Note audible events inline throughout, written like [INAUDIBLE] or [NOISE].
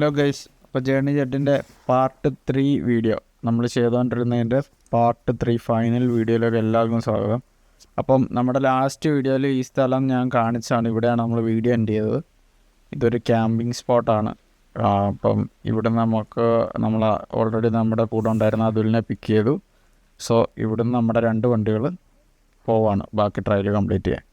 Hello guys അപ്പോൾ journey ജെഡിന്റെ part three video നമ്മൾ ചെയ്തുകൊണ്ടിരുന്നതിന്റെ പാർട്ട് ത്രീ ഫൈനൽ വീഡിയോയിലേക്ക് എല്ലാവർക്കും സ്വാഗതം. അപ്പം നമ്മുടെ ലാസ്റ്റ് വീഡിയോയിൽ ഈ സ്ഥലം ഞാൻ കാണിച്ചാണ് ഇവിടെയാണ് നമ്മൾ വീഡിയോ എൻഡ് ചെയ്തത്. ഇതൊരു ക്യാമ്പിംഗ് സ്പോട്ടാണ് അപ്പം ഇവിടെ നമുക്ക് നമ്മൾ ഓൾറെഡി നമ്മുടെ കൂടെ ഉണ്ടായിരുന്ന അതുലിനെ പിക്ക് ചെയ്തു. സോ ഇവിടുന്ന് നമ്മുടെ രണ്ട് വണ്ടികൾ പോവാണ്. ബാക്കി ട്രയൽ കംപ്ലീറ്റ് ചെയ്യാൻ.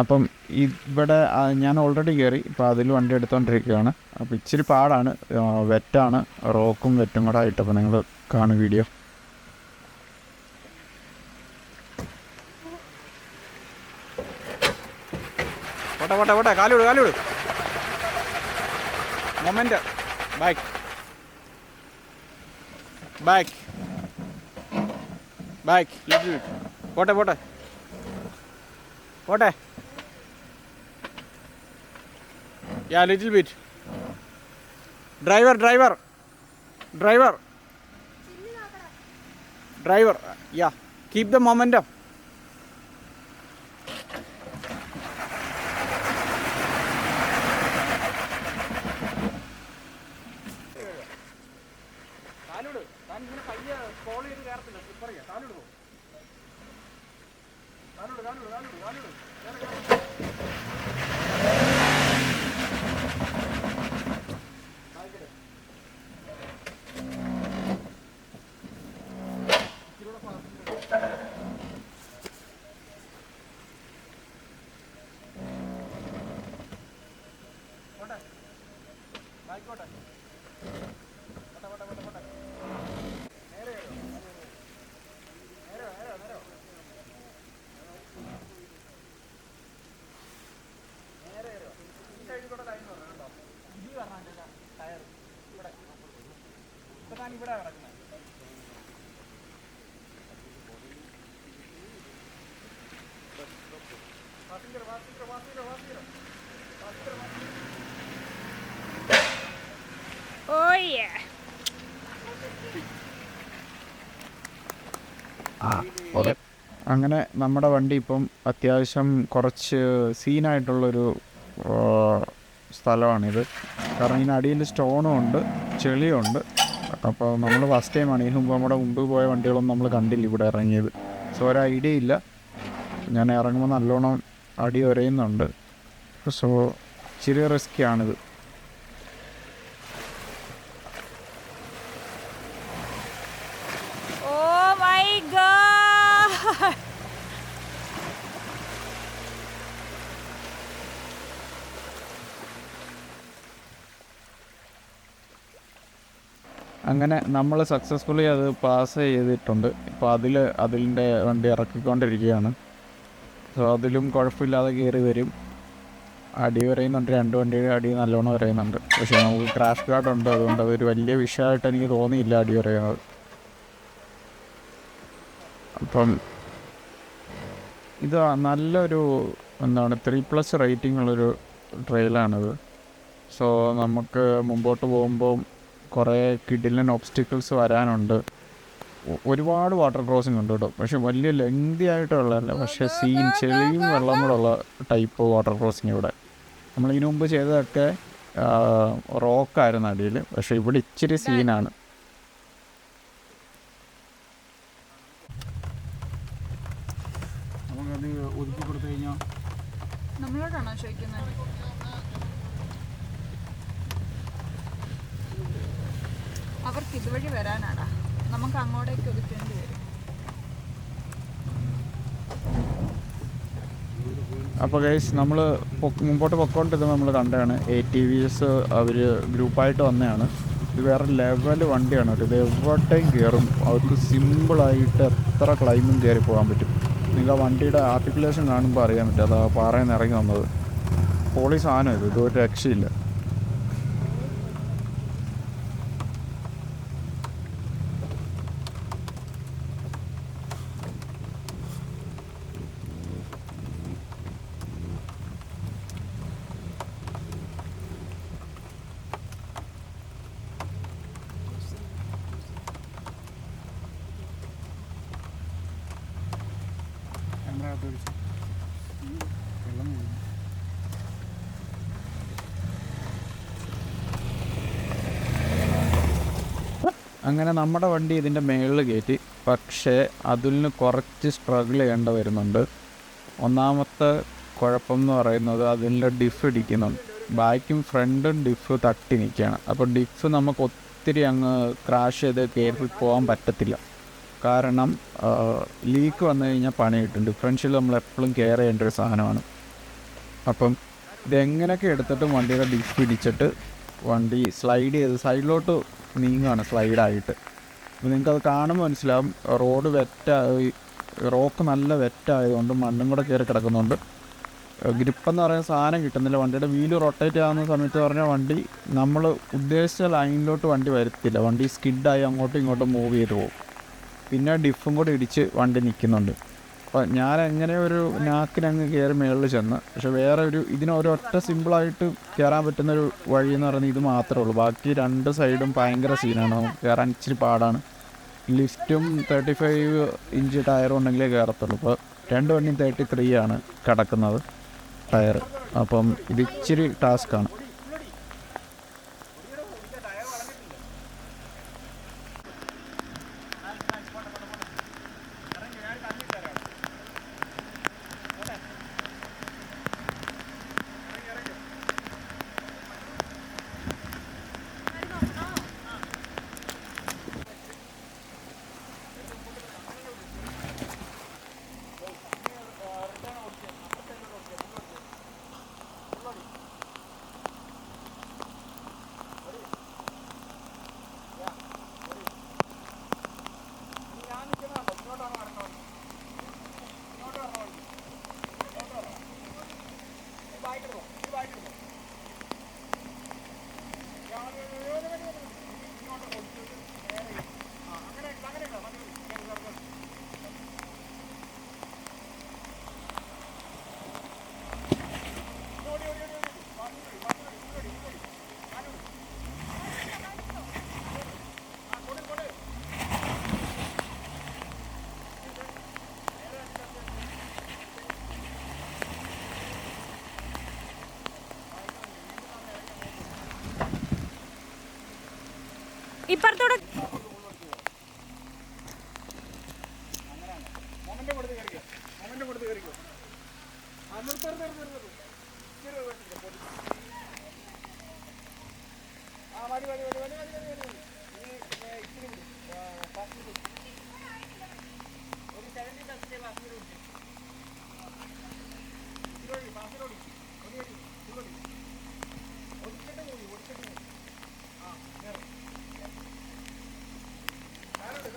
അപ്പം ഇവിടെ ഞാൻ ഓൾറെഡി കയറി ഇപ്പോൾ അതിൽ വണ്ടി എടുത്തുകൊണ്ടിരിക്കുകയാണ് അപ്പോൾ ഇച്ചിരി പാടാണ്. വെറ്റാണ്. റോക്കും വെറ്റും കൂടെ ആയിട്ട് അപ്പോൾ നിങ്ങൾ കാണും വീഡിയോ പോട്ടെ പോട്ടെ പോട്ടെ. കാലിവിട് പോട്ടെ പോട്ടെ. പോട്ടെ. Ya little bit driver driver driver driver ya keep the momentum താനോട് താനോട് താനോട് പയ്യെ സ്കോൾ ചെയ്ത് കയറത്തില്ല സ്ലിപ്പർ ചെയ്യാം കാലിവിട് പോ കാലിവിട് കാലിവിട് കാലിവിട് കാലിവിട് നേരെ നേരെ ലൈൻ ടയർ ഇവിടെ ഇവിടെ കിടക്കുന്നത്. അങ്ങനെ നമ്മുടെ വണ്ടി ഇപ്പം അത്യാവശ്യം കുറച്ച് സീനായിട്ടുള്ളൊരു സ്ഥലമാണിത്. കാരണം ഇതിനടിയിൽ സ്റ്റോണും ഉണ്ട് ചെളിയുണ്ട് അപ്പോൾ നമ്മൾ ഫസ്റ്റ് ടൈമാണ് ഇതിന് മുമ്പ് നമ്മുടെ മുമ്പ് പോയ വണ്ടികളൊന്നും നമ്മൾ കണ്ടില്ല ഇവിടെ ഇറങ്ങിയത്. സോ ഒരു ഐഡിയ ഇല്ല. ഞാൻ ഇറങ്ങുമ്പോൾ നല്ലോണം അടി ഒരയുന്നുണ്ട് സോ ഇച്ചിരി റിസ്ക്കിയാണിത് അങ്ങനെ നമ്മൾ സക്സസ്ഫുള്ളി അത് പാസ് ചെയ്തിട്ടുണ്ട്. ഇപ്പോൾ അതിൽ അതിന്റെ വണ്ടി ഇറക്കിക്കൊണ്ടിരിക്കുകയാണ്. സോ അതിലും കുഴപ്പമില്ലാതെ കയറി വരും. അടി വരയുന്നുണ്ട് രണ്ട് വണ്ടിയുടെ അടി നല്ലോണം വരയുന്നുണ്ട് പക്ഷേ നമുക്ക് ക്രാഷ് ഗാർഡ് ഉണ്ട്. അതുകൊണ്ട് അതൊരു വലിയ വിഷയമായിട്ട് എനിക്ക് തോന്നിയില്ല അടി വരയുന്നത് അപ്പം ഇത് നല്ലൊരു എന്താണ് ത്രീ പ്ലസ് റേറ്റിംഗ് ഉള്ളൊരു ട്രെയിലാണിത് സോ നമുക്ക് മുമ്പോട്ട് പോകുമ്പോൾ കുറേ കിഡിലൻ ഒബ്സ്റ്റിക്കിൾസ് വരാനുണ്ട്. ഒരുപാട് വാട്ടർ ക്രോസിംഗ് ഉണ്ട് കേട്ടോ. പക്ഷെ വലിയ ലെങ്തി ആയിട്ടുള്ളതല്ല. പക്ഷേ സീൻ ചെളിയും വെള്ളം കൂടെ ഉള്ള ടൈപ്പ് വാട്ടർ ക്രോസിംഗ് ഇവിടെ. നമ്മൾ ഇതിനു മുമ്പ് ചെയ്തതൊക്കെ റോക്കായിരുന്നു അടിയിൽ പക്ഷെ ഇവിടെ ഇച്ചിരി സീനാണ് നമ്മളോടാണോ ചോദിക്കുന്നത് അവർക്ക് ഇതുവഴി വരാനാടാ. നമുക്ക് അങ്ങോട്ടേക്ക് ഒതുക്കേണ്ടി വരും. അപ്പോൾ ഗൈസ് നമ്മൾ മുമ്പോട്ട് പൊക്കോണ്ടിരുന്നത് നമ്മൾ കണ്ടതാണ്. എ ടി വി എസ് അവർ ഗ്രൂപ്പായിട്ട് വന്നതാണ്. ഇത് വേറെ ലെവൽ വണ്ടിയാണ് ഇത് എവിടെയും കയറും അവർക്ക് സിമ്പിളായിട്ട് എത്ര ക്ലൈമും കയറി പോകാൻ പറ്റും. നിങ്ങൾ ആ വണ്ടിയുടെ ആർട്ടിക്കുലേഷൻ കാണുമ്പോൾ അറിയാൻ പറ്റും. അതാ പാറയിൽ നിന്ന് ഇറങ്ങി വന്നത്. പോളി സാധനം ഇത്? ഇതൊരു രക്ഷയില്ല. അങ്ങനെ നമ്മുടെ വണ്ടി ഇതിന്റെ മേളിൽ കയറ്റി. പക്ഷേ അതിന് കുറച്ച് സ്ട്രഗിൾ ചെയ്യേണ്ട വരുന്നുണ്ട്. ഒന്നാമത്തെ കുഴപ്പം എന്ന് പറയുന്നത് അതിന്റെ ഡിഫ് ഇടിക്കുന്നുണ്ട്. ബാക്കും ഫ്രണ്ടും ഡിഫ് തട്ടി നിൽക്കുകയാണ്. അപ്പോൾ ഡിഫ് നമുക്ക് ഒത്തിരി അങ്ങ് ക്രാഷ് ചെയ്ത് കയറി പോകാൻ പറ്റത്തില്ല. കാരണം ലീക്ക് വന്നു കഴിഞ്ഞാൽ പണി കിട്ടും ഡിഫറൻഷ്യൽ നമ്മൾ എപ്പോഴും കെയർ ചെയ്യേണ്ട ഒരു സാധനമാണ്. അപ്പം ഇതെങ്ങനെയൊക്കെ എടുത്തിട്ടും വണ്ടിയുടെ ഡിഫ് ഇടിച്ചിട്ട് വണ്ടി സ്ലൈഡ് ചെയ്ത് സൈഡിലോട്ട് നീങ്ങുകയാണ് സ്ലൈഡായിട്ട് അപ്പോൾ നിങ്ങൾക്കത് കാണുമ്പോൾ മനസ്സിലാവും റോഡ് വെറ്റായി റോക്ക് നല്ല വെറ്റായതുകൊണ്ട് മണ്ണും കൂടെ കയറി കിടക്കുന്നുണ്ട്. ഗ്രിപ്പെന്ന് പറയുന്ന സാധനം കിട്ടുന്നില്ല. വണ്ടിയുടെ വീൽ റൊട്ടേറ്റ് ആകുന്ന സമയത്ത് പറഞ്ഞാൽ വണ്ടി നമ്മൾ ഉദ്ദേശിച്ച ലൈനിലോട്ട് വണ്ടി വരത്തില്ല. വണ്ടി സ്കിഡായി അങ്ങോട്ടും ഇങ്ങോട്ടും മൂവ് ചെയ്ത് പോകും. പിന്നെ ഡിഫും കൂടെ ഇടിച്ച് വണ്ടി നിൽക്കുന്നുണ്ട്. അപ്പോൾ ഞാൻ എങ്ങനെ ഒരു നാക്കിനങ്ങ് കയറി മേളിൽ ചെന്ന്. പക്ഷെ വേറെ ഒരു ഇതിന് ഒരൊറ്റ സിമ്പിളായിട്ട് കയറാൻ പറ്റുന്ന ഒരു വഴി എന്ന് പറയുന്നത് ഇത് മാത്രമേ ഉള്ളൂ. ബാക്കി രണ്ട് സൈഡും ഭയങ്കര സീനാണ്. നമുക്ക് കയറാൻ ഇച്ചിരി പാടാണ്. ലിഫ്റ്റും തേർട്ടി ഫൈവ് ഇഞ്ച് ടയറും ഉണ്ടെങ്കിലേ കയറത്തുള്ളൂ ഇപ്പോൾ രണ്ട് വണ്ടിയും തേർട്ടി ത്രീ ആണ് കിടക്കുന്നത് ടയർ അപ്പം ഇത് ഇച്ചിരി ടാസ്ക്കാണ്. ഇപ്പുറത്തൂടെ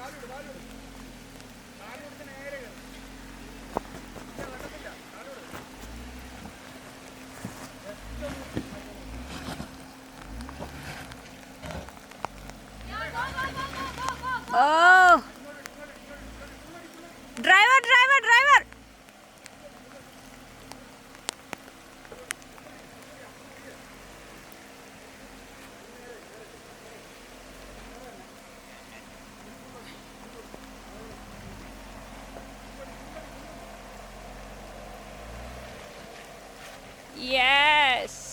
കാലോട് കാലോട് യെസ്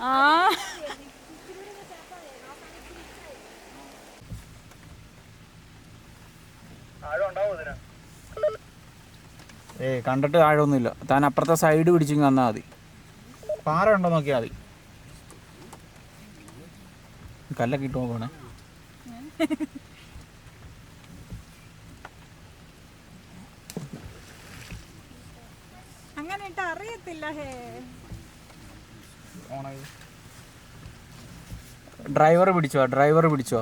ആ. ഏ കണ്ടിട്ട് ആഴമൊന്നുമില്ല. താൻ അപ്പുറത്തെ സൈഡ് പിടിച്ചു വന്നാൽ മതി. പാറ ഉണ്ടോ നോക്കിയാൽ മതി. കല്ലൊക്കെ ഇട്ട് നോക്കണേ [LAUGHS] അങ്ങനെ ഇട്ട് അറിയത്തില്ല ഹേ. ഡ്രൈവർ പിടിച്ചോ? ഡ്രൈവർ പിടിച്ചോ?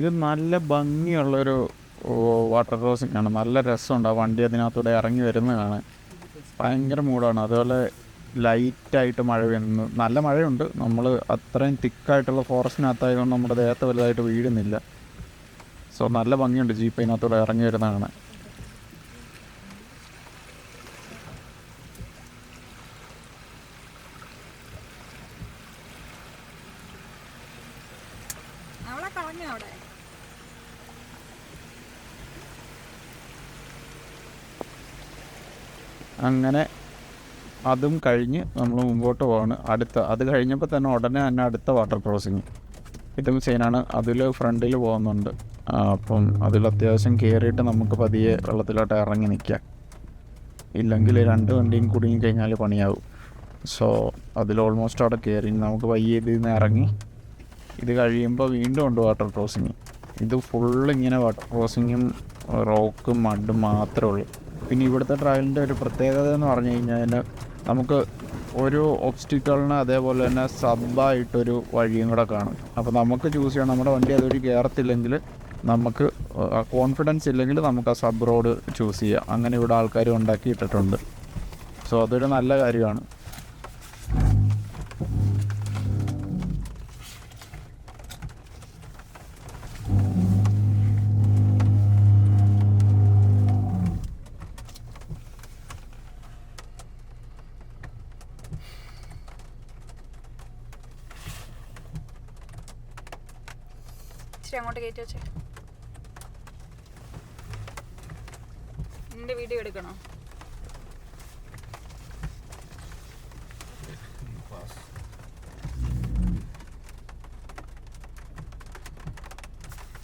ഇത് നല്ല ഭംഗിയുള്ളൊരു വാട്ടർ ക്രോസിംഗ് ആണ് നല്ല രസമുണ്ട്. ആ വണ്ടി അതിനകത്തൂടെ ഇറങ്ങി വരുന്നതാണ്. ഭയങ്കര മൂടാണ് അതുപോലെ ലൈറ്റായിട്ട് മഴ വരുന്നു നല്ല മഴയുണ്ട്. നമ്മൾ അത്രയും തിക്കായിട്ടുള്ള ഫോറസ്റ്റിനകത്തായതുകൊണ്ട് നമ്മുടെ ദേഹത്ത് വലുതായിട്ട് വീഴുന്നില്ല. സോ നല്ല ഭംഗിയുണ്ട് ജീപ്പ് അതിനകത്തൂടെ ഇറങ്ങി വരുന്ന കളഞ്ഞു അവിടെ അങ്ങനെ അതും കഴിഞ്ഞ് നമ്മൾ മുമ്പോട്ട് പോവാണ്. അടുത്ത അത് കഴിഞ്ഞപ്പോൾ തന്നെ ഉടനെ തന്നെ അടുത്ത വാട്ടർ ക്രോസിങ് ഇതും സീനാണ് അതിൽ ഫ്രണ്ടിൽ പോകുന്നുണ്ട്. അപ്പം അതിൽ അത്യാവശ്യം കയറിയിട്ട് നമുക്ക് പതിയെ വെള്ളത്തിലോട്ട് ഇറങ്ങി നിൽക്കാം ഇല്ലെങ്കിൽ രണ്ട് വണ്ടിയും കുടുങ്ങി കഴിഞ്ഞാൽ പണിയാവും. സോ അതിൽ ഓൾമോസ്റ്റ് അവിടെ കയറി നമുക്ക് പയ്യെ ഇതിൽ നിന്ന് ഇറങ്ങി ഇത് കഴിയുമ്പോൾ വീണ്ടും ഉണ്ട് വാട്ടർ ക്രോസിങ് ഇത് ഫുള്ള് ഇങ്ങനെ വാട്ടർ ക്രോസിങ്ങും റോക്കും മഡും മാത്രമേ ഉള്ളൂ. പിന്നെ ഇവിടുത്തെ ട്രാവലിന്റെ ഒരു പ്രത്യേകത എന്ന് പറഞ്ഞു കഴിഞ്ഞാൽ നമുക്ക് ഒരു ഒബ്സ്റ്റിക്കളിന് അതേപോലെ തന്നെ സബായിട്ടൊരു വഴിയും കൂടെ കാണും. അപ്പോൾ നമുക്ക് ചൂസ് ചെയ്യണം. നമ്മുടെ വണ്ടി അതൊരു കയറത്തില്ലെങ്കിൽ നമുക്ക് കോൺഫിഡൻസ് ഇല്ലെങ്കിൽ നമുക്ക് ആ സബ് റോഡ് ചൂസ് ചെയ്യാം. അങ്ങനെ ഇവിടെ ആൾക്കാർ ഉണ്ടാക്കിയിട്ടിട്ടുണ്ട്. സോ അതൊരു നല്ല കാര്യമാണ്. ഇച്ചിരി അങ്ങോട്ട് കയറ്റി വെച്ചേ. നിന്റെ വീഡിയോ എടുക്കണോ?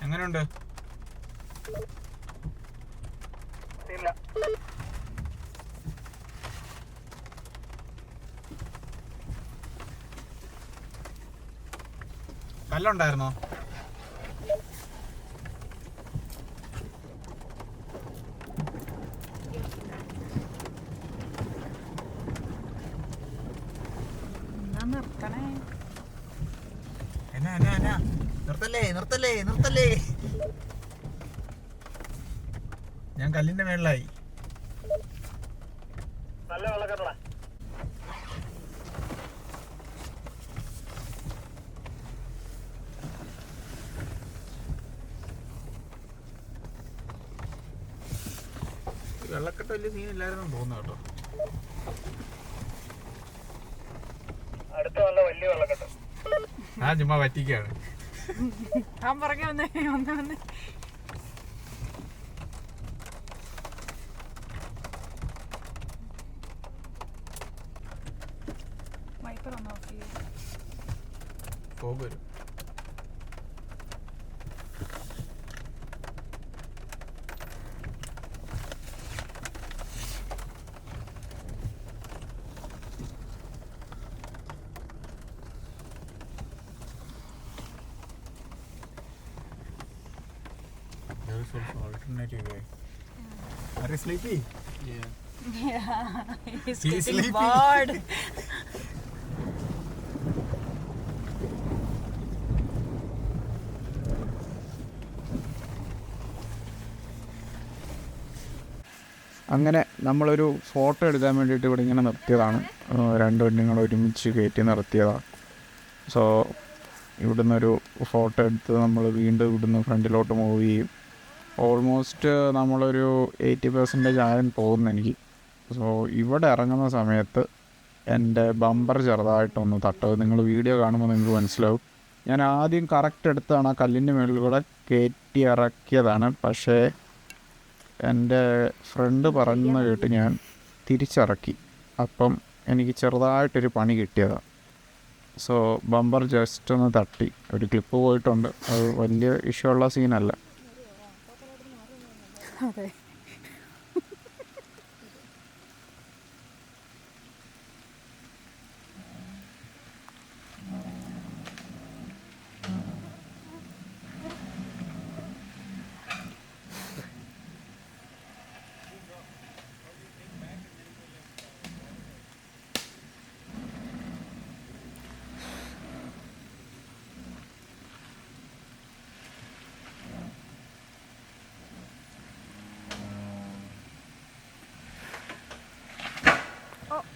എങ്ങനെയുണ്ട് കല്ലുണ്ടായിരുന്നോ എന്നാ നിർത്തണേ എന്നാ എന്നാ എന്നാ നിർത്തല്ലേ നിർത്തല്ലേ നിർത്തല്ലേ. ഞാൻ കല്ലിന്റെ മേളിലായി. നല്ല വെള്ളക്കെട്ടടാ. വെള്ളക്കെട്ട് വലിയ സീനില്ലായിരുന്നു തോന്നുന്നു കേട്ടോ. അടുത്ത വല്ല വലിയ വെള്ളക്കെട്ട്. ഞാൻ ചുമ്മാ പറ്റിക്കാണ്. [LAUGHS] ഞാൻ പറഞ്ഞു വന്നേ വന്ന് വന്ന്. Is also alternative way. Are you sleepy? Yeah, Yeah, [LAUGHS] he's He's getting sleepy. bored. [LAUGHS] അങ്ങനെ നമ്മളൊരു ഫോട്ടോ എടുക്കാൻ വേണ്ടിയിട്ട് ഇവിടെ ഇങ്ങനെ നിർത്തിയതാണ് രണ്ട് വണ്ടികൾ ഒരുമിച്ച് കയറ്റി നിർത്തിയതാണ് സോ ഇവിടുന്ന് ഒരു ഫോട്ടോ എടുത്ത് നമ്മൾ വീണ്ടും ഇവിടുന്ന് ഫ്രണ്ടിലോട്ട് മൂവ് ചെയ്യും ഓൾമോസ്റ്റ് നമ്മളൊരു എയ്റ്റി പെർസെന്റേജ് ആയാലും പോകുന്നു എനിക്ക് സോ ഇവിടെ ഇറങ്ങുന്ന സമയത്ത് എന്റെ ബമ്പർ ചെറുതായിട്ടൊന്ന് തട്ടത് നിങ്ങൾ വീഡിയോ കാണുമ്പോൾ നിങ്ങൾക്ക് മനസ്സിലാവും. ഞാൻ ആദ്യം കറക്റ്റ് എടുത്താണ് ആ കല്ലിന്റെ മുകളിൽ കൂടെ കയറ്റി ഇറക്കിയതാണ്. പക്ഷേ എന്റെ ഫ്രണ്ട് പറയുന്ന കേട്ട് ഞാൻ തിരിച്ചിറക്കി. അപ്പം എനിക്ക് ചെറുതായിട്ടൊരു പണി കിട്ടിയതാണ് സോ ബമ്പർ ജസ്റ്റ് ഒന്ന് തട്ടി. ഒരു ക്ലിപ്പ് പോയിട്ടുണ്ട്. അത് വലിയ ഇഷ്യൂ ഉള്ള സീനല്ല അതെ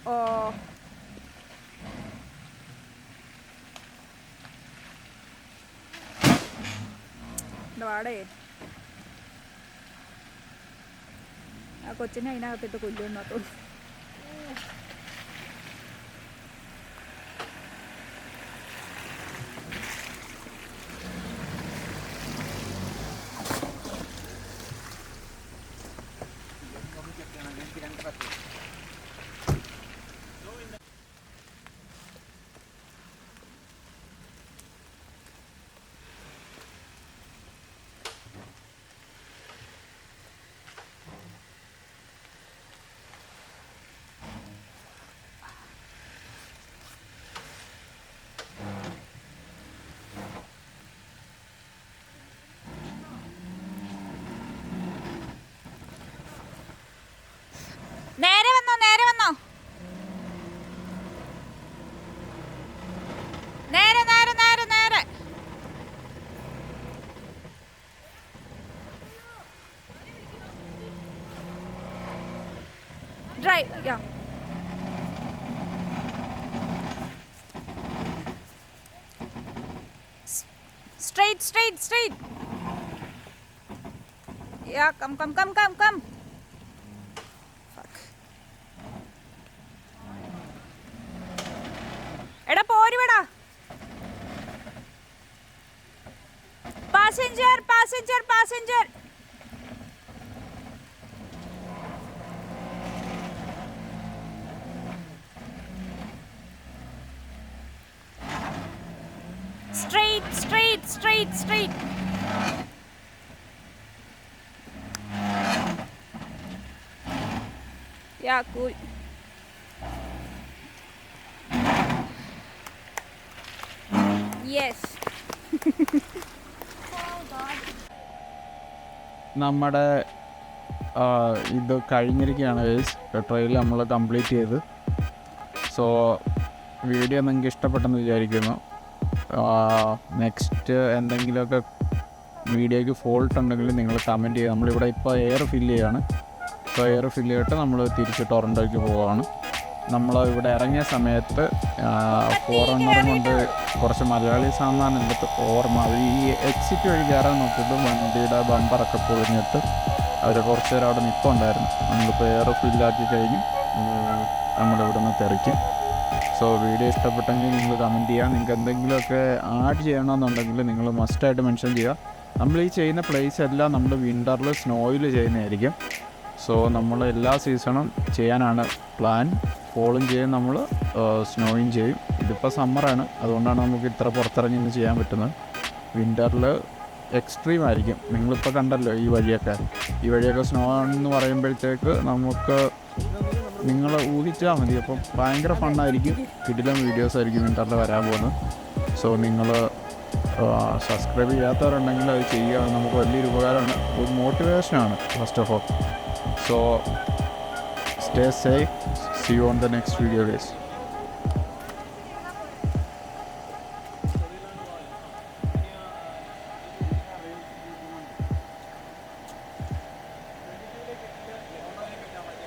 ഓ വാടേ ആ കൊച്ചിനെ അതിനകത്തിട്ട് കൊല്ലുമെന്നാ തോന്നുന്നു Straight, straight, straight. Yeah, come, come, come, come, come. Fuck. എടാ പോരുവടാ passenger passenger passenger straight yeah cool yes. [LAUGHS] നമ്മുടെ ഇത് കഴിഞ്ഞിരിക്കുകയാണ് ട്രെയിൽ നമ്മൾ കംപ്ലീറ്റ് ചെയ്ത്. സോ വീഡിയോ നിങ്ങൾക്ക് ഇഷ്ടപ്പെട്ടെന്ന് വിചാരിക്കുന്നു. നെക്സ്റ്റ് എന്തെങ്കിലുമൊക്കെ വീഡിയോയ്ക്ക് ഫോൾട്ട് ഉണ്ടെങ്കിൽ നിങ്ങൾ കമന്റ് ചെയ്യുക. നമ്മളിവിടെ ഇപ്പോൾ എയർ ഫില്ല് ചെയ്യാണ്. ഇപ്പോൾ എയർ ഫില്ല് ചെയ്തിട്ട് നമ്മൾ തിരിച്ച് ടൊറന്റോയ്ക്ക് പോവുകയാണ് നമ്മൾ ഇവിടെ ഇറങ്ങിയ സമയത്ത് ഹൺഡ്രഡ് കൊണ്ട് കുറച്ച് മലയാളി സാധനം എന്റെ അടുത്ത് ഓർമ്മ അത് ഈ എക്സിറ്റ് വഴി കയറാൻ നോക്കിയിട്ട് വണ്ടിയുടെ ബമ്പറൊക്കെ പൊളിഞ്ഞിട്ട് അവർ കുറച്ച് നേരം അവിടെ നിൽപ്പുണ്ടായിരുന്നു നമ്മളിപ്പോൾ എയർ ഫില്ലാക്കി കഴിഞ്ഞ് നമ്മളിവിടെ നിന്ന് തെറിക്കും. സോ വീഡിയോ ഇഷ്ടപ്പെട്ടെങ്കിൽ നിങ്ങൾ കമന്റ് ചെയ്യുക. നിങ്ങൾക്ക് എന്തെങ്കിലുമൊക്കെ ആഡ് ചെയ്യണമെന്നുണ്ടെങ്കിൽ നിങ്ങൾ മസ്റ്റായിട്ട് മെൻഷൻ ചെയ്യുക. നമ്മൾ ഈ ചെയ്യുന്ന പ്ലേസ് എല്ലാം നമ്മൾ വിന്ററിൽ സ്നോയിൽ ചെയ്യുന്നതായിരിക്കും. സോ നമ്മൾ എല്ലാ സീസണും ചെയ്യാനാണ് പ്ലാൻ ഫോളും ചെയ്യും നമ്മൾ സ്നോയും ചെയ്യും. ഇതിപ്പോൾ സമ്മറാണ് അതുകൊണ്ടാണ് നമുക്ക് ഇത്ര പുറത്തിറങ്ങി ഇന്ന് ചെയ്യാൻ പറ്റുന്നത്. വിന്ററിൽ എക്സ്ട്രീം ആയിരിക്കും. നിങ്ങളിപ്പോൾ കണ്ടല്ലോ ഈ വഴിയൊക്കെ. ഈ വഴിയൊക്കെ സ്നോ ആണെന്ന് പറയുമ്പോഴത്തേക്ക് നമുക്ക് നിങ്ങൾ ഊഹിച്ചാൽ മതി. അപ്പം ഭയങ്കര ഫണ്ണായിരിക്കും. കിടിലം വീഡിയോസ് ആയിരിക്കും വിന്ററിൽ വരാൻ പോകുന്നത്. സോ നിങ്ങൾ സബ്സ്ക്രൈബ് ചെയ്യാത്തവരുണ്ടെങ്കിൽ അത് ചെയ്യുക. നമുക്ക് വലിയൊരു ഉപകാരമാണ്. ഒരു മോട്ടിവേഷനാണ് first of all so stay safe see you on the next video guys